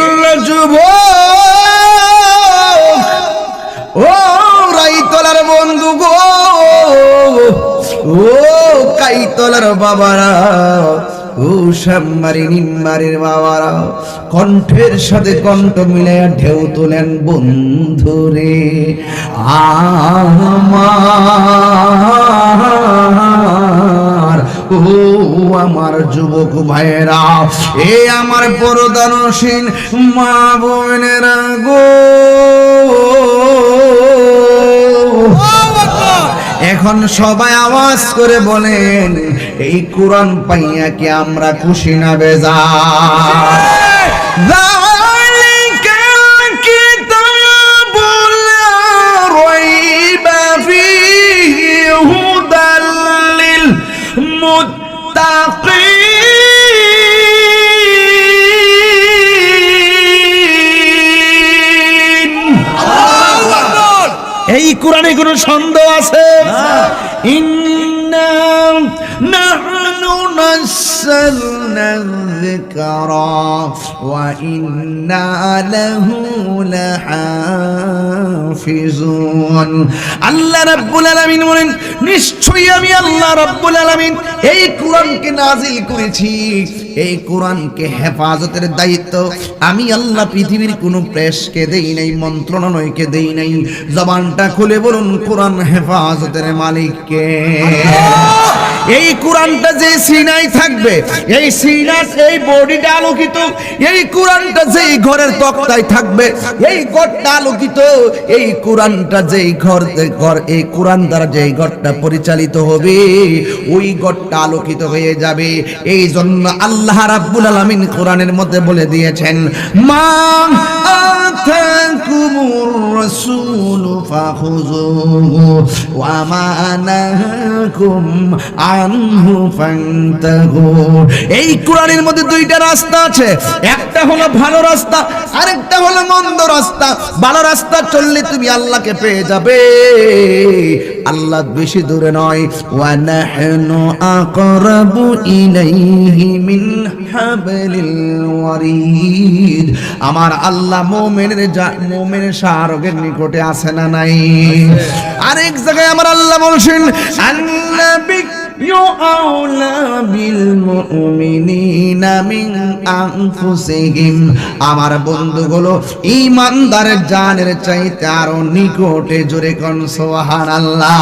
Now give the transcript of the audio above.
জন্য যুব ও রাইতলার বন্ধু গো। ও কাইতলার বাবারা। ও শ্যামবাড়ি নিম্বাড়ির বাবারা। কণ্ঠের সাথে কণ্ঠ মিলাইয়া ঢেউ তোলেন বন্ধুরে। আমার আমার যুবক ভাইয়েরা, এ আমার পরদানসীন মা বোনেরা গো। এখন সবাই আওয়াজ করে বলেন, এই কোরআন পাইয়া কি আমরা খুশি না বেজা এই কোরআনে কোনো সন্দেহ আছে? ইন্না নাহনু যিকরা ওয়া ইন্না লাহু লাহাফিজুন আল্লাহ রাব্বুল আলামিন বলেন, নিশ্চয়ই আমি আল্লাহ রাব্বুল আলামিন এই কোরআনকে নাজিল করেছি। এই কোরআনকে হেফাজতের দায়িত্ব আমি আল্লাহ পৃথিবীর কোনো প্রেসকে দেই নাই, মন্ত্রণালয়কে দেই নাই। জবানটা খুলে বলুন, কোরআন হেফাজতের মালিককে। এই কোরআনটা যে সিনাই থাকবে, এই সিনা, এই বডিটা আলোকিত, এই কোরআনটা যেই ঘরের তক্তায় থাকবে, এই ঘরটা আলোকিত, এই কোরআনটা যেই ঘর ঘর, এই কোরআন দ্বারা যেই ঘরটা পরিচালিত হবে, ওই ঘরটা আলোকিত হয়ে যাবে। এই জন্য আল্লাহ রাব্বুল আলামিন কোরআনের মধ্যে বলে দিয়েছেন, মা আতাকুমুর রাসূল ফাখুযুহু ওয়া মা নাহাকুম আনহু ফান্তাহু। এই কোরআনের মধ্যে দুইটা রাস্তা আছে। একটা হলো ভালো রাস্তা, আরেকটা হলো মন্দ রাস্তা। ভালো রাস্তা চললে তুমি আল্লাহকে পেয়ে যাবে। আল্লাহ বেশি দূরে নয়। ওয়া নাহনু আকরাবু ইলাইহি মিন হাবলিল ওয়ারিদ। আমার আল্লাহ মুমিনের মুমিনের শাহরগের নিকটে আছে না নাই? আরেক জায়গায় আমার আল্লাহ বলছেন আন্নাবি أولى بالمؤمنين من أنفسهم আমার বন্ধুগুলো ইমানদারের জানের চাইতে আরো নিকটে জোরে কোন সুবহানাল্লাহ